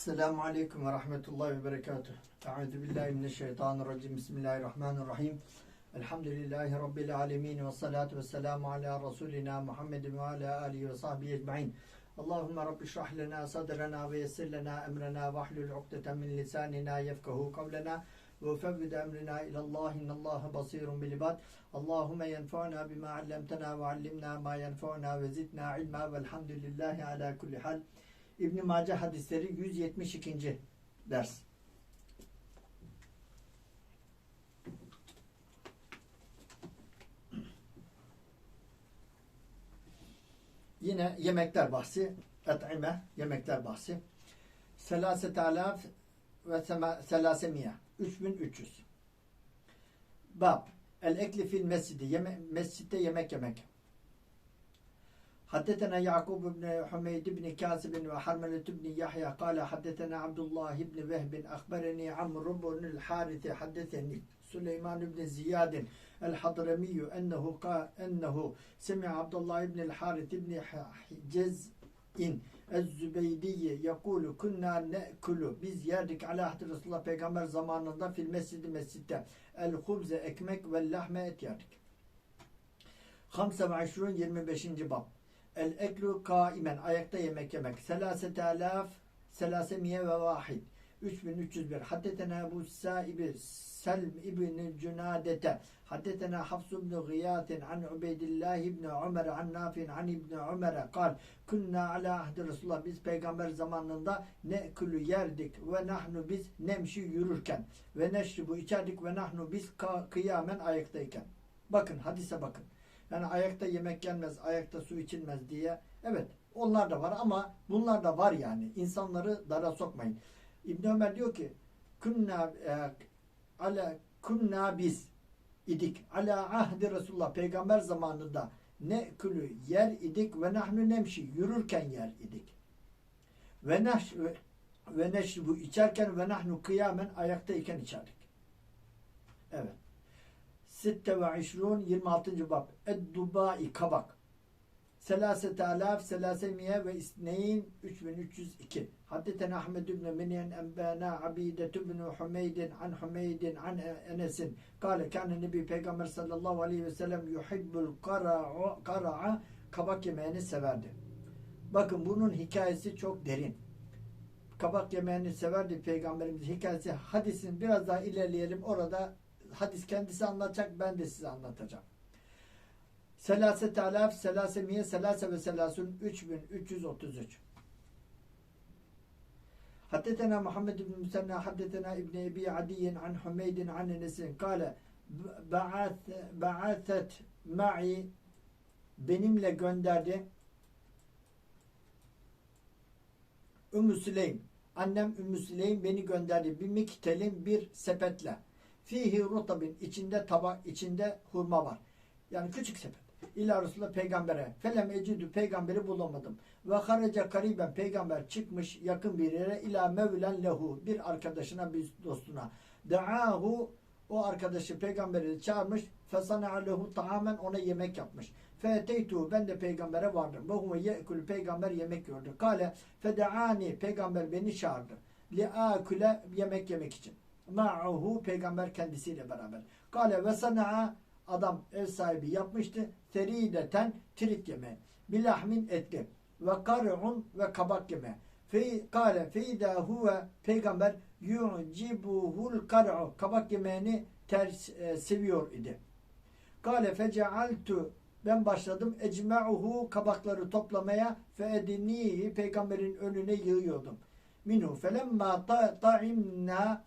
السلام عليكم ورحمة الله وبركاته. أعوذ بالله من الشيطان الرجيم. بسم الله الرحمن الرحيم. الحمد لله رب العالمين والصلاة والسلام على رسولنا محمد وعلى آله وصحبه أجمعين. اللهم رب اشرح لنا صدرنا ويسر لنا أمرنا واحلل عقدة من لساننا يفقه قولنا وفوض أمرنا إلى الله. إن الله بصير بالعباد. اللهم ينفعنا بما علمتنا وعلمنا ما ينفعنا وزدنا علما. والحمد لله على كل حال. İbn Mace hadisleri 172. ders. Yine yemekler bahsi, et'ime, yemekler bahsi. Selaset alaf ve selasemiye, 3300. Bab, el ekli fil mescidi, yeme, mescitte yemek yemek. حدثنا يعقوب بن حميد بن كاسب وحرملة بن يحيى قال حدثنا عبد الله بن وهب أخبرني عمرو بن الحارث حدثني سليمان بن زياد الحضرمي أنه قال أنه سمع عبد الله بن الحارث بن حجز الزبيدي يقول كنا نأكل biz yerdik ala ahdi Resulullah peygamber zamanında fil mescidi mescitte el hubze ekmek ve lahme et yerdik. 25 25. bab El eklu kaimen ayakta yemek yemek. Selasete alaf selasemiye ve vahid. 3301. Haddetena Ebu Saibi Selm İbni Cunadete. Haddetena Hafs ibn Giyatin an Ubeydillah ibn Ömer an Nafin an İbni Ömer'e kal. Kunna ala ahdi Resulullah. Biz peygamber zamanında ne külü yerdik ve nahnu biz nemşi yürürken ve neşribu içerdik ve nahnu biz kıyamen ayaktayken. Bakın hadise bakın. Yani ayakta yemek yenmez, ayakta su içilmez diye. Evet onlar da var ama bunlar da var yani. İnsanları dara sokmayın. İbn Ömer diyor ki kunna e, ala kunna biz idik ala ahdi Resulullah peygamber zamanında ne külü yer idik ve nahnu nemşi yürürken yer idik. Ve neş ve, neşribu içerken ve nahnu kıyamen ayaktayken içerdik. Evet. 26 26. bab Ed-Dubai kabak Selasete alaf selasemiye ve isneyn 3302 Haddeten Ahmed ibn Minyen enbana Abidet ibn Humeydin an Humeydin an Enes'in kâle kâne nebi peygamber sallallahu aleyhi ve sellem yuhibbul kara'a kabak yemeğini severdi. Bakın bunun hikayesi çok derin. Kabak yemeğini severdi peygamberimiz hikayesi. Hadisin biraz daha ilerleyelim. Orada hadis kendisi anlatacak, ben de size anlatacağım. Selaset alaf, selasemiye, selase ve selasun 3333. Haddetena Muhammed bin Müsenna, haddetena İbni Ebi Adiyin an Hümeydin an Enes'in kâle ba'athet ma'i benimle gönderdi Ümmü Süleym annem Ümmü Süleym beni gönderdi bir miktelin bir sepetle fihi rutabin içinde tabak içinde hurma var. Yani küçük sepet. İlla Resulullah peygambere. Felem ecidü peygamberi bulamadım. Ve haraca kariben peygamber çıkmış yakın bir yere ila mevlen lehu bir arkadaşına bir dostuna. Da'ahu o arkadaşı peygamberi çağırmış. Fesana'a lehu taamen ona yemek yapmış. Feteytu ben de peygambere vardım. Ve huve ye'kül peygamber yemek yiyordu. Kale fede'ani peygamber beni çağırdı. Li akule yemek yemek için ma'uhu peygamber kendisiyle beraber. Kale ve sana'a adam ev sahibi yapmıştı. Serideten trit yeme. Bilahmin etli. Ve kar'un ve kabak yeme. Fe kale feyda huve peygamber yu'cibuhul kar'u kabak yemeğini ters e, seviyor idi. Kale fecealtu ben başladım ecma'uhu kabakları toplamaya fe edinihi peygamberin önüne yığıyordum. Minhu felemma ta'imna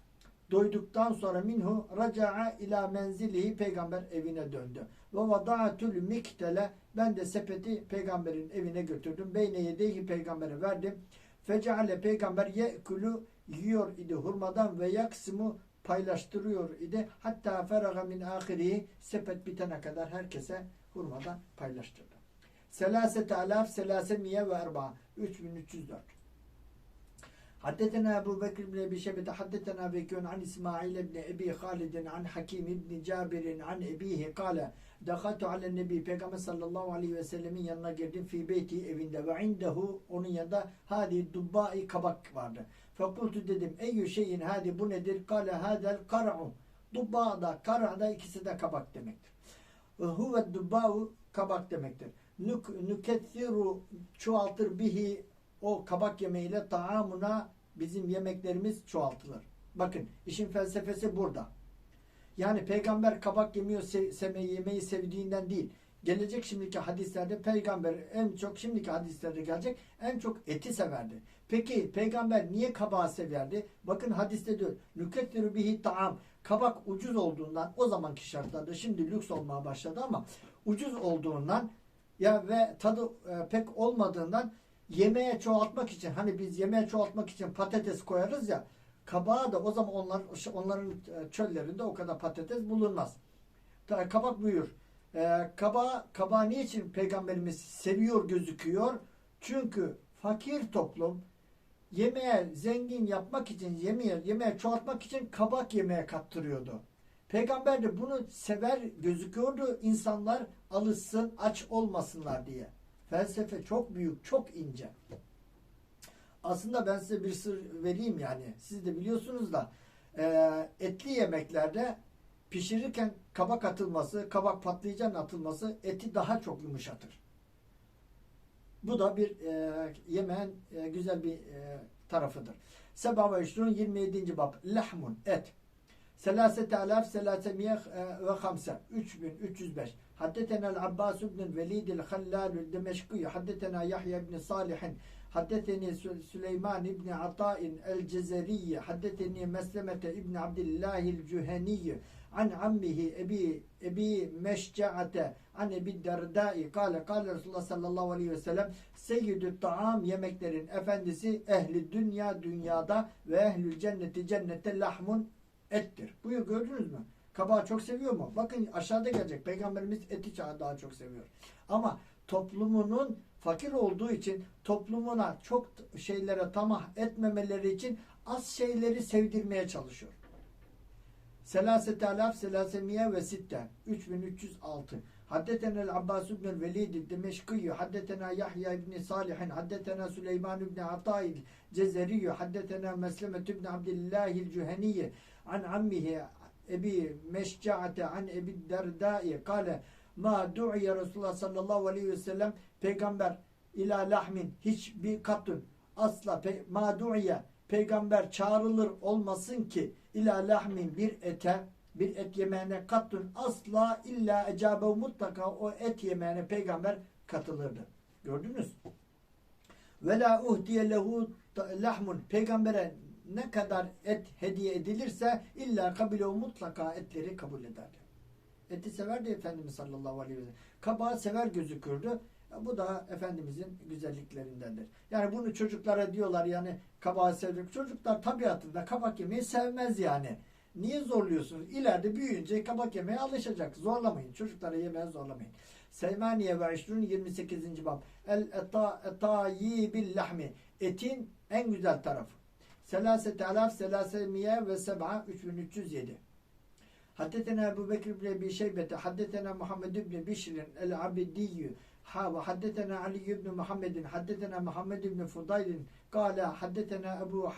doyduktan sonra minhu raca'a ila menzilihi peygamber evine döndü. Ve vada'atul miktele ben de sepeti peygamberin evine götürdüm. Beyne yedehi peygambere verdim. Feceale peygamber ye'kulu yiyor idi hurmadan ve yaksimu paylaştırıyor idi. Hatta feraga min ahirihi sepet bitene kadar herkese hurmadan paylaştırdı. Selasete alaf selasemiye ve erba 3304 حدثنا أبو بكر بن أبي شيبة حدثنا بكون عن إسماعيل بن أبي خالد عن حكيم بن جابر عن أبيه قال دخلت على النبي Peygamber sallallahu aleyhi ve sellemin yanına girdim fi beyti evinde ve indehu onun yanında hadi dubbai kabak vardı. Fekultu dedim eyyü şeyin hadi bu nedir? Kale hadel kar'u. Dubba da kar' da ikisi de kabak demektir. Ve huve dubba'u kabak demektir. Nuk, nükethiru çoğaltır bihi o kabak yemeğiyle taamuna bizim yemeklerimiz çoğaltılır. Bakın işin felsefesi burada. Yani peygamber kabak yemiyor, se yemeyi sevdiğinden değil. Gelecek şimdiki hadislerde peygamber en çok şimdiki hadislerde gelecek en çok eti severdi. Peki peygamber niye kabağı severdi? Bakın hadiste diyor. Nükettiru bihi taam. Kabak ucuz olduğundan o zamanki şartlarda şimdi lüks olmaya başladı ama ucuz olduğundan ya ve tadı e, pek olmadığından yemeğe çoğaltmak için hani biz yemeğe çoğaltmak için patates koyarız ya kabağı da o zaman onlar onların e, çöllerinde o kadar patates bulunmaz. Kabak buyur. Ee, kabağı, kabağı niçin peygamberimiz seviyor gözüküyor? Çünkü fakir toplum yemeğe zengin yapmak için, yemeğe, yemeğe çoğaltmak için kabak yemeğe kattırıyordu. Peygamber de bunu sever gözüküyordu. İnsanlar alışsın, aç olmasınlar diye. Felsefe çok büyük, çok ince. Aslında ben size bir sır vereyim yani. Siz de biliyorsunuz da e, etli yemeklerde pişirirken kabak atılması, kabak patlıcan atılması eti daha çok yumuşatır. Bu da bir e, yemeğin e, güzel bir e, tarafıdır. Seba ve işrun 27. bab. Lahmun, et. Selasete alaf selasemiye ve hamse. 3305. Haddetena el-Abbas ibn Velid el-Khallal el-Demeşki. Haddetena Yahya ibn Salihin. حدثني سليمان بن عطاء الجزري حدثني مسلمة ابن عبد الله الجهني عن عمه أبي أبي مشجعة عن أبي الدرداء قال قال رسول الله صلى الله عليه وسلم seyyidü taam yemeklerin efendisi ehli dünya dünyada ve ehlül cenneti cennette lahmun ettir. Buyur gördünüz mü? Kabağı çok seviyor mu? Bakın aşağıda gelecek. Peygamberimiz eti daha çok seviyor. Ama toplumunun fakir olduğu için toplumuna çok şeylere tamah etmemeleri için az şeyleri sevdirmeye çalışıyor. Selasete alaf selasemiye ve sitte 3306 Haddetena el-Abbas ibn el-Velid Demeşkiyü Haddetena Yahya ibn Salihin Haddetena Süleyman ibn Atayl Cezeriyü Haddetena Meslemet ibn Abdillahil Cüheniye An ammihi Ebi Meşcaate An Ebi Derdai Kale Ma du'iye Resulullah sallallahu aleyhi ve sellem. Peygamber ila lahmin. Hiçbir katun. Asla pe, ma du'iye. Peygamber çağrılır olmasın ki ila lahmin. Bir ete bir et yemeğine kattun asla illa ecabe mutlaka o et yemeğine peygamber katılırdı. Gördünüz? Ve la uhdiye lehu lahmun. Peygambere ne kadar et hediye edilirse illa kabile mutlaka etleri kabul ederdi. Eti severdi Efendimiz sallallahu aleyhi ve sellem. Kabağı sever gözükürdü. Bu da Efendimizin güzelliklerindendir. Yani bunu çocuklara diyorlar yani kabağı sevdik. Çocuklar tabiatında kabak yemeyi sevmez yani. Niye zorluyorsunuz? İleride büyüyünce kabak yemeye alışacak. Zorlamayın. Çocuklara yemeye zorlamayın. Seymaniye ve İşrun 28. bab. El etayi bil lahmi. Etin en güzel tarafı. Selasete alaf selasemiye ve seb'a 3307. Haddetena Ebu Bekir bin Ebi Şeybete, haddetena Muhammed ibn Bişrin el-Abidiyyü, ha ve haddetena Ali ibn Muhammedin, haddetena Muhammed ibn Fudaylin, kâle haddetena Ebu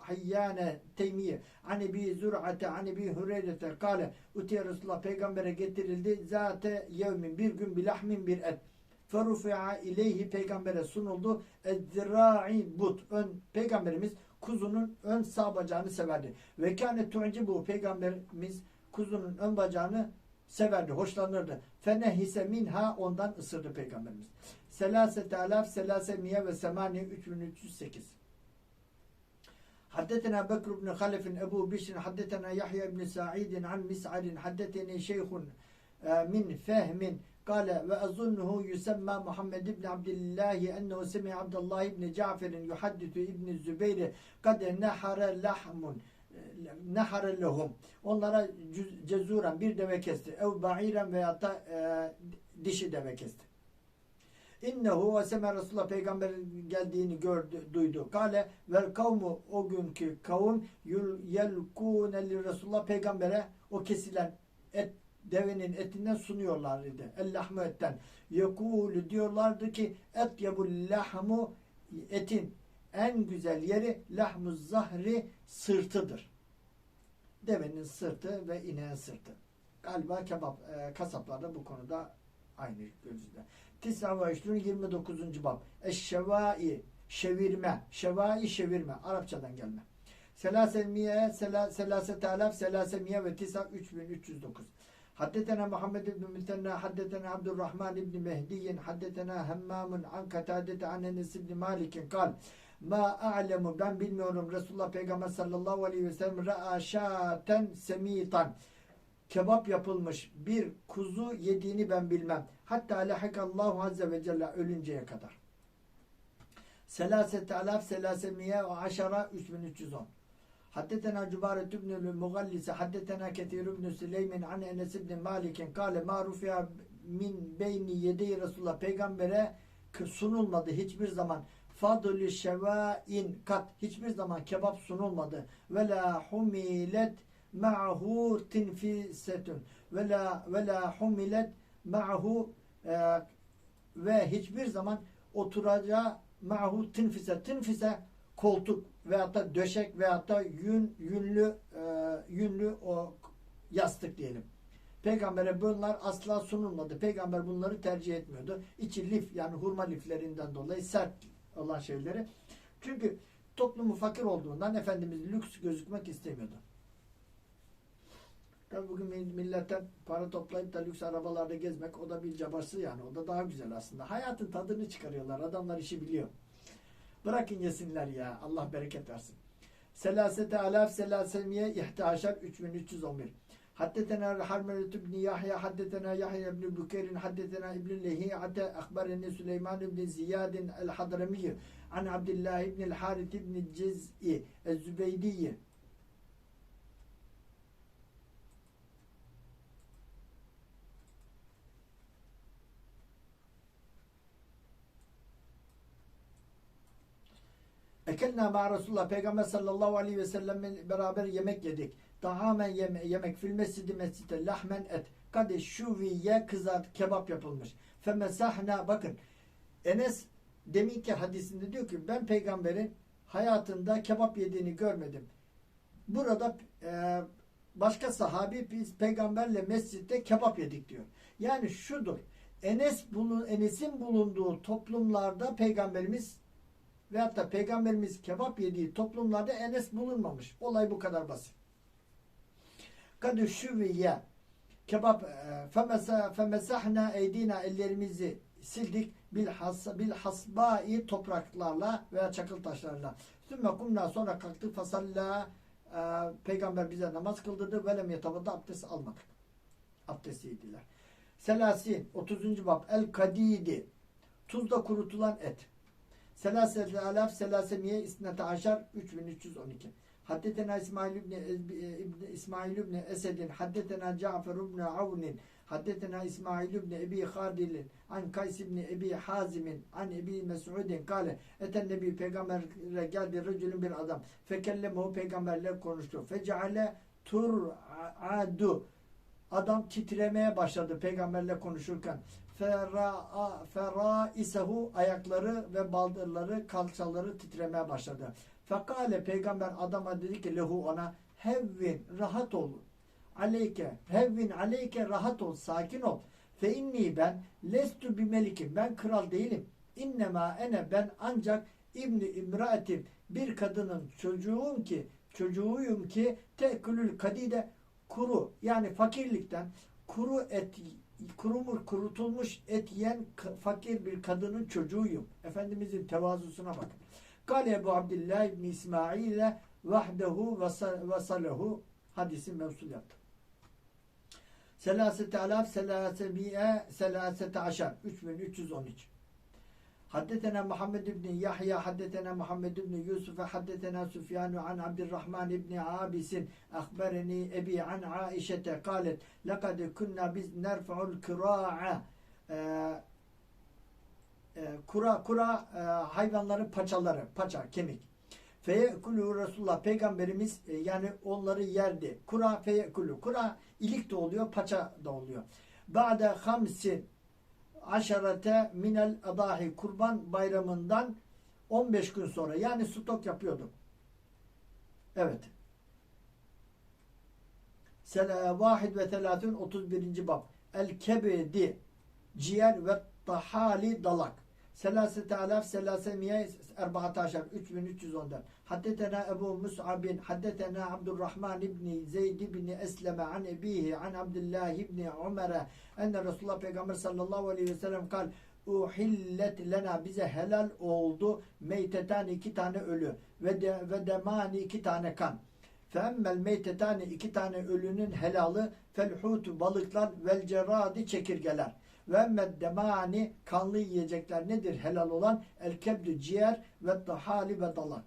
Hayyane Teymiye, an Ebi Zur'ate, an Ebi Hureyre'te, kâle, utiye Resulullah peygambere getirildi, zate yevmin, bir gün bilahmin bir et. Ferufi'a ileyhi peygambere sunuldu. Ezzira'i but. Ön, peygamberimiz kuzunun ön sağ bacağını severdi. Ve kâne tu'cibu peygamberimiz kuzunun ön bacağını severdi, hoşlanırdı. Fenehise minha ondan ısırdı peygamberimiz. Selasete alaf selase miye ve semani 3308. Haddetena Bekr ibn Halef'in Ebu Bişrin haddetena Yahya ibn Sa'idin an Mis'arin haddeteni şeyhun min fehmin Kale ve ezunnuhu yusemma Muhammed ibn Abdullah ennehu semi Abdullah ibn Cafer'in yuhadditu ibn Zübeyri kad nehare lahmun nehare lehum. Onlara cezuren bir deve kesti. Ev ba'iren veya da e, dişi deve kesti. İnnehu ve seme Resulullah peygamber geldiğini gördü, duydu. Kale vel kavmu o günkü kavim yelkune li Resulullah peygambere o kesilen et devenin etinden sunuyorlar idi. El etten. Yekûlü diyorlardı ki et yabul lahmu etin en güzel yeri lahmu zahri sırtıdır. Devenin sırtı ve ineğin sırtı. Galiba kebap e, kasaplarda bu konuda aynı gözüyle. Tis'a ve işlun 29. bab. Eşşevai şevirme. Şevai şevirme. Arapçadan gelme. Selasemiye sela, selasete alaf selasemiye ve tisa 3309. Haddetena Muhammed ibn Mütenna, haddetena Abdurrahman ibn Mehdiyin, haddetena Hemmamun an Katadete an Enes ibn Malik'in kal. Ma a'lemu ben bilmiyorum Resulullah Peygamber sallallahu aleyhi ve sellem ra'a şaten semitan kebap yapılmış bir kuzu yediğini ben bilmem. Hatta lehakallahu azze ve celle ölünceye kadar. Selasete alaf selasemiye ve aşara 3310. Haddetena Cübaret ibn-i Mugallise Haddetena Ketir ibn Süleymin an Enes ibn Malik'in kâle ma rufiya min beyni yedi Resulullah peygambere sunulmadı hiçbir zaman. Fadlü şevain kat hiçbir zaman kebap sunulmadı. Ve la humilet ma'hu tinfisetun. Ve la ve la humilet ma'hu e, ve hiçbir zaman oturacağı ma'hu tinfise tinfise koltuk veyahut da döşek veyahut da yün, yünlü e, yünlü o yastık diyelim. Peygamber'e bunlar asla sunulmadı. Peygamber bunları tercih etmiyordu. İçi lif yani hurma liflerinden dolayı sert olan şeyleri. Çünkü toplumu fakir olduğundan Efendimiz lüks gözükmek istemiyordu. Tabi bugün milletten para toplayıp da lüks arabalarda gezmek o da bir cabası yani. O da daha güzel aslında. Hayatın tadını çıkarıyorlar. Adamlar işi biliyor. Bırakın yesinler ya. Allah bereket versin. Selasete alaf selasemiye ihtaşar 3311. Haddetena Harmelet ibn Yahya, haddetena Yahya ibn Bukeyrin, haddetena İbn Lehiyate, akbareni Süleyman ibn Ziyadin el-Hadramiyyü, an Abdullah ibn el-Harith ibn Ciz'i, el-Zübeydiyyi, Ekelna ma Resulullah Peygamber sallallahu aleyhi ve sellem beraber yemek yedik. Tamamen yeme yemek fil mescidi mescitte lahmen et. Kade şuviye kızart kebap yapılmış. Femesahna bakın Enes deminki hadisinde diyor ki ben peygamberin hayatında kebap yediğini görmedim. Burada e, başka sahabi biz peygamberle mescitte kebap yedik diyor. Yani şudur. Enes bulun Enes'in bulunduğu toplumlarda peygamberimiz veyahut da peygamberimiz kebap yediği toplumlarda Enes bulunmamış. Olay bu kadar basit. Kadü şüviye kebap e, femesahna eydina ellerimizi sildik bil, has, bil hasbai topraklarla veya çakıl taşlarla. Sümme kumna sonra kalktık fasalla e, peygamber bize namaz kıldırdı ve lem yetabada abdest almadık. Abdestliydiler. Selasin 30. bab el kadidi tuzda kurutulan et. Selasete alaf selasemiye isnete aşar? 3312. Haddetena İsmail ibn İsmail ibn Esed'in haddetena Cafer ibn Avn'in haddetena İsmail ibn Ebi Khadil'in an Kays ibn Ebi Hazim'in an Ebi Mes'ud'in. Kale eten nebi peygambere geldi rücülün bir adam. Fekellemehu peygamberle konuştu. Feceale tur'adu. Adam titremeye başladı peygamberle konuşurken feraisehu ayakları ve baldırları kalçaları titremeye başladı. Fekale peygamber adama dedi ki lehu ona hevvin rahat ol. Aleyke hevvin aleyke rahat ol sakin ol. Fe inni ben lestu bir melikim ben kral değilim. İnnema ene ben ancak İbni İmraetim bir kadının çocuğum ki çocuğuyum ki tekülül kadide kuru yani fakirlikten kuru et kurumur, kurutulmuş et yiyen fakir bir kadının çocuğuyum. Efendimizin tevazusuna bakın. Kale Ebu Abdillah İbni İsmail'e vahdehu vasalahu hadisi mevsul yaptı. Selasete alaf selasemiye selasete aşar. 3313. Haddetena Muhammed ibn Yahya, haddetena Muhammed ibn Yusuf, haddetena Süfyanu an Abdurrahman ibn Abisin, akbereni Ebi an Aişete, kalet, lekad kunna biz nerfa'ul kira'a, e, kura kura e, hayvanların paçaları, paça, kemik. Feyekulu Resulullah peygamberimiz e, yani onları yerdi. Kura feyekulu. Kura ilik de oluyor, paça da oluyor. Ba'de hamsi aşarete minel adahi kurban bayramından 15 gün sonra yani stok yapıyordu. Evet. Vahid ve telâtün 31. bab. El kebedi ciğer ve tahali dalak. Selasete alaf selasemiye erba'ataşer 3314. Haddetena Ebu Mus'abin haddetena Abdurrahman ibni Zeyd ibni Esleme an ebihi an Abdullah ibni Umer'e enne Resulullah Peygamber sallallahu aleyhi ve sellem kal uhillet lena bize helal oldu meytetan iki tane ölü ve de, ve demani iki tane kan. Femmel meytetani iki tane ölünün helalı felhutu balıklar vel ceradi çekirgeler. Ve emmed demani kanlı yiyecekler nedir helal olan? El kebdü ciğer ve tahali ve dalak.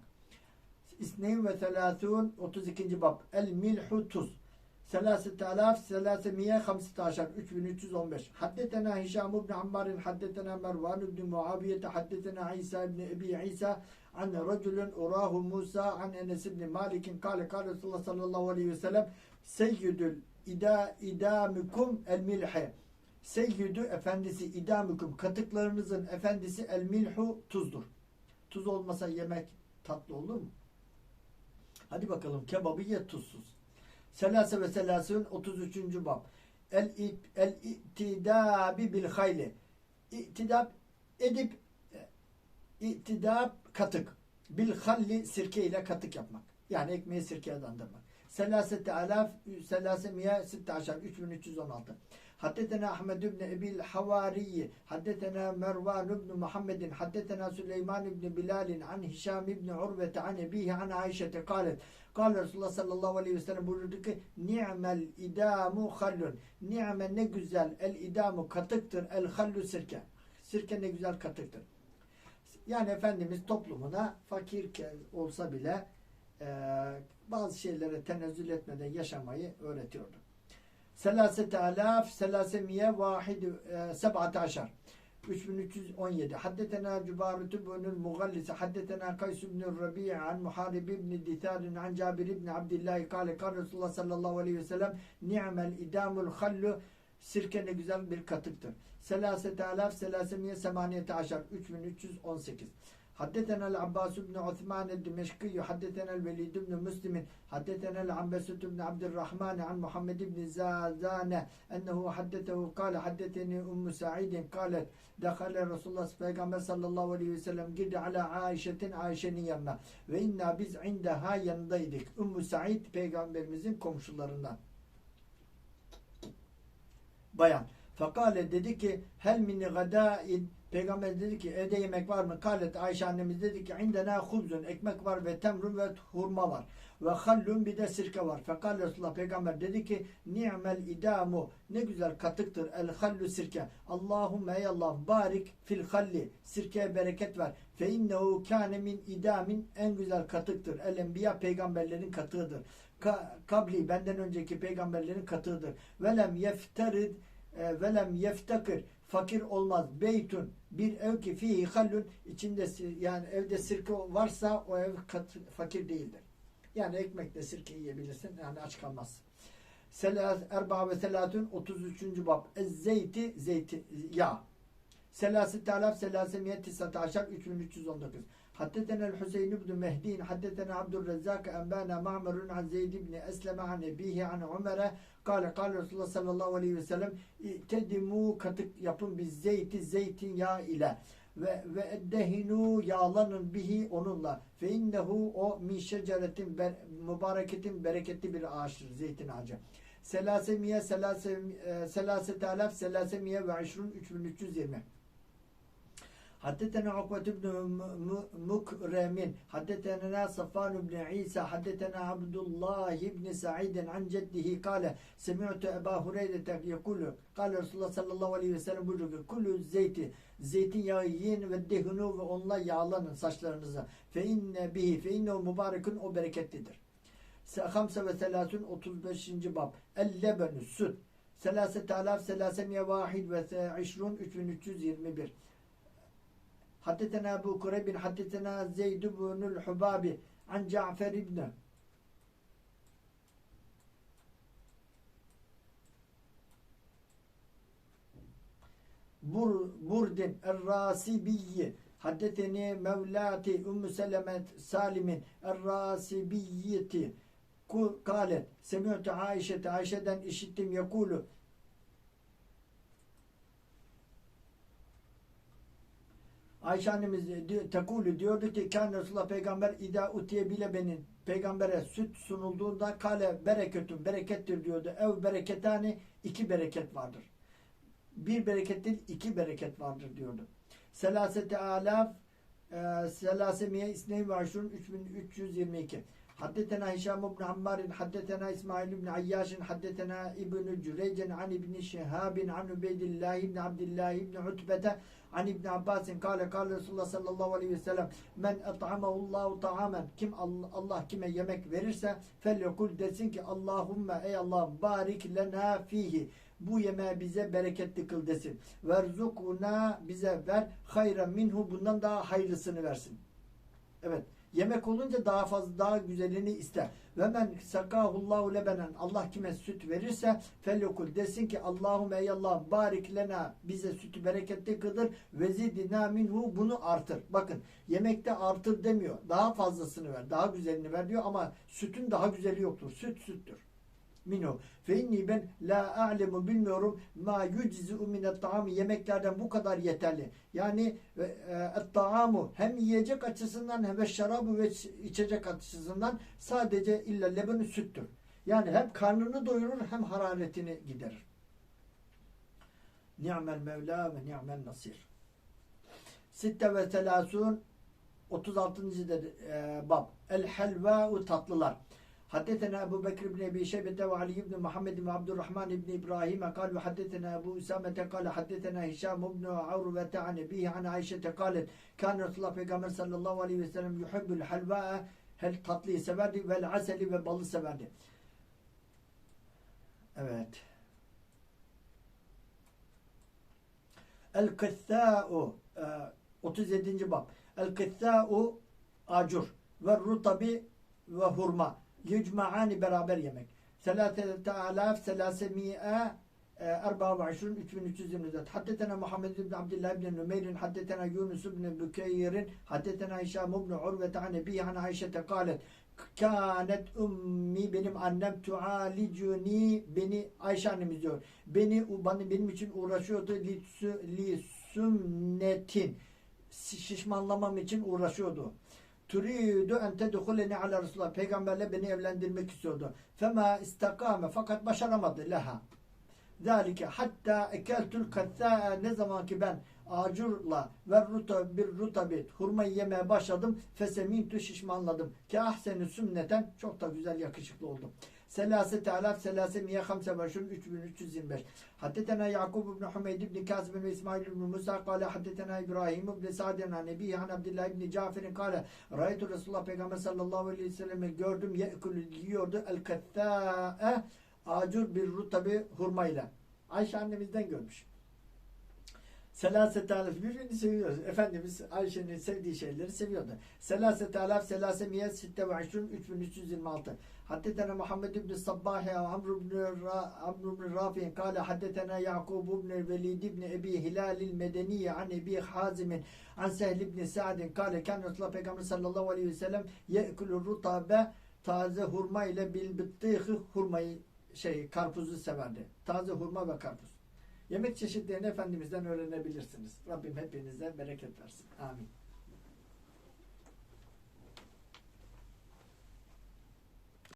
İsneyn ve selâthûn 32. bab. El milhu tuz. Selaset alaf selasemiye hamsit aşar 3315. Haddetena Hişam ibn Ammar'in haddetena Mervan ibn Muaviye haddetena İsa ibn Ebi İsa an raculun urahu Musa an Enes ibn Malik'in kale kale Resulullah sallallahu aleyhi ve sellem seyyidül ida idamikum el milhe seyyidü efendisi idamikum katıklarınızın efendisi el milhu tuzdur. Tuz olmasa yemek tatlı olur mu? Hadi bakalım kebabı ye tuzsuz. Selase ve Selasun 33. bab. El, el ittidabi bil hayli. İttidab edip ittidab katık. Bil halli sirke ile katık yapmak. Yani ekmeği sirkeye dandırmak. Selasete alaf selase miye sitte aşar 3316. Haddetena Ahmed ibn Ebil Havariyi, haddetena Mervan ibn Muhammedin, haddetena Süleyman ibn Bilalin, an Hişam ibn Urvete, an Ebihi, an Ayşete kalet. Kale Resulullah sallallahu aleyhi ve sellem buyurdu ki Ni'mel idamu hallun. Ni'me ne güzel el idamu katıktır. El hallu sirke. Sirke ne güzel katıktır. Yani Efendimiz toplumuna fakir olsa bile e, bazı şeylere tenezzül etmeden yaşamayı öğretiyordu. Selasete alaf selasemiye vahid e, seb'ate aşar. 3317. Haddetena Cübarut ibnül Mugallisi. Haddetena Kays ibn Rabi'i an Muharib ibn Ditharin an Cabir ibn Abdillah kâle kâle Resulullah sallallahu aleyhi ve sellem ni'mel idamul hallu sirke ne güzel bir katıktır. Selasete alaf selasemiye semaniyete aşar. 3318. Haddetenel Abbas ibn Osman el-Dimeşki haddetenel Velid ibn Müslim haddetenel Ambeset ibn Abdurrahman an Muhammed ibn Zazane ennehu haddetehu kâle haddeteni Ummu Sa'idin kâlet dekale Resulullah Peygamber sallallahu aleyhi ve sellem girdi ala Aişe'tin Aişe'nin yanına ve inna biz indeha yanındaydık. Ummu Sa'id peygamberimizin komşularından. Bayan. Fakale dedi ki hel min gadain Peygamber dedi ki evde yemek var mı? Kalet Ayşe annemiz dedi ki indena hubzun ekmek var ve temrun ve hurma var. Ve hallun bir de sirke var. Fekal Resulullah peygamber dedi ki ni'mel idamu ne güzel katıktır el hallu sirke. Allahümme ey Allah barik fil halli sirkeye bereket ver. Fe innehu kâne min idamin en güzel katıktır. El enbiya peygamberlerin katığıdır. Ka kabli benden önceki peygamberlerin katığıdır. Velem yefterid e, velem yeftakir fakir olmaz. Beytun bir ev ki fihi hallun içinde yani evde sirke varsa o ev katı, fakir değildir. Yani ekmekle sirke yiyebilirsin. Yani aç kalmazsın. Selas, erba ve selatun 33. bab. Ez zeyti zeyti ya. Selasit alaf selasemiyet tisat aşar 3319. حدثنا الحسين بن مهدي حدثنا عبد الرزاق أنبانا معمر عن زيد بن أسلم عن أبيه عن عمر قال قال رسول الله صلى الله عليه وسلم اعتدموا katık yapın biz zeyti zeytinyağı ile ve ve eddehinu yağlanın bihi onunla fe innehu o min şeceretin ber, mübareketin bereketli bir ağaçtır zeytin ağacı. Selasemiye selase selasete alaf selasemiye ve işrun 3320 حدثنا عقبة بن مكرم حدثنا صفان بن عيسى حدثنا عبد الله بن سعيد عن جده قال سمعت أبا هريرة يقول قال رسول الله صلى الله عليه وسلم buyuruyor kulu zeyti zeytinyağı yiyin ve dehunu ve onunla yağlanın saçlarınıza fe inne bihi fe inne mübarekun o bereketlidir. Hamse ve selatun 35. bab el lebenü süt selaset alaf selasemiye vahid ve işrun 3321 Haddetena Ebu Kurebin, haddetena Zeyd ibnül Hubabi, an Cafer ibni. Bur, Burdin, Er-Rasibiyyi, haddeteni Mevlati, Ümmü Selemet, Salim'in, Er-Rasibiyyiti, kalet, Semiyatü Ayşe'te, Ayşe'den Ayşe annemiz e, diyor, tekulü diyordu ki kan Resulullah peygamber ida utiye bile benim peygambere süt sunulduğunda kale bereketün berekettir diyordu. Ev bereketani iki bereket vardır. Bir berekettir iki bereket vardır diyordu. Selasete alaf e, selasemiye isneyi ve 3322. Haddetena Hişam ibn Hammarin, haddetena İsmail ibn Ayyaşin, haddetena İbn-i Cüreycen, an İbn-i Şehabin, an Ubeydillah ibn Abdillah ibn Utbete, An İbn Abbasin kale kale Resulullah sallallahu aleyhi ve sellem men et'amehullahu ta'amen kim Allah, Allah kime yemek verirse felyekul desin ki Allahümme ey Allah'ım barik lena fihi bu yemeğe bize bereketli kıl desin. Verzukuna bize ver hayra minhu bundan daha hayırlısını versin. Evet. Yemek olunca daha fazla daha güzelini ister. Ve men sakahullahu lebenen Allah kime süt verirse felyokul desin ki Allahümme ey Allah barik lena bize sütü bereketli kıldır ve zidina minhu bunu artır. Bakın yemekte artır demiyor. Daha fazlasını ver. Daha güzelini ver diyor ama sütün daha güzeli yoktur. Süt süttür. Minhu. Fe inni ben la a'lemu bilmiyorum ma yuczi'u minet ta'ami yemeklerden bu kadar yeterli. Yani e, et ta'amu hem yiyecek açısından hem de şarabı ve içecek açısından sadece illa lebenü süttür. Yani hem karnını doyurur hem hararetini giderir. Ni'mel Mevla ve ni'mel Nasir. Sitte ve selasun 36. de, e, bab. El helvâ'u tatlılar. حدثنا أبو بكر بن أبي شيبة وعلي بن محمد بن عبد الرحمن بن إبراهيم قال وحدثنا أبو أسامة قال حدثنا هشام بن عروة عن أبيه عن عائشة قالت كان رسول الله Peygamber sallallahu aleyhi ve sellem yuhibbul halva hel tatlıyı severdi vel aseli ve balı severdi. Evet. El kıthâ'u e, 37. bab. El kıthâ'u acur ve rutabi ve hurma. Yücma'ani beraber yemek. Selatete alaf selasemi'e 24 3324 Haddetena Muhammed ibn Abdullah ibn Nümeyr Haddetena Yunus ibn Bükeyr Haddetena Hişam ibn Urve an Ebihi an Ayşe'te kalet Kânet ummi benim annem tualicuni beni Ayşe annemiz diyor. Beni, bana, benim için uğraşıyordu li sünnetin şişmanlamam için uğraşıyordu. Turidu en tedhuleni ala Resulullah. Peygamberle beni evlendirmek istiyordu. Fema istakame fakat başaramadı leha. Zalike hatta ekeltul kattâ'a ne zaman ki ben acurla ve ruta bir rutabit hurmayı yemeye başladım fesemintu şişmanladım ki ahseni sünneten çok da güzel yakışıklı oldum. Selasete alaf selase miye hamse başun 3325. Haddetena Yakub ibn Hümeyd ibn Kazım ve İsmail ibn Musa kâle haddetena İbrahim ibn Sa'den an Nebi an Abdullah ibn Cafer'in kâle Raytu Resulullah Peygamber sallallahu aleyhi ve sellem'i gördüm ye'kulü yiyordu el kattâ'e acur bir rutabi hurmayla. Ayşe annemizden görmüş. Selaset alaf birbirini seviyoruz. Efendimiz Ayşe'nin sevdiği şeyleri seviyordu. Selaset alaf selasemiye sitte ve işrun 3326. Haddetena Muhammed ibn Sabbahi Amr ibn, Ra, Amr ibn Rafi'in kâle haddetena Yakub ibn Velid ibn Ebi Hilalil Medeniye an Ebi Hazim'in an Sehl ibn Sa'din kâle kan Resulullah Peygamber sallallahu aleyhi ve sellem ye'kulur rutabe taze hurma ile bil bittihi hurmayı şey karpuzu severdi. Taze hurma ve karpuz. Yemek çeşitlerini Efendimiz'den öğrenebilirsiniz. Rabbim hepinize bereket versin. Amin.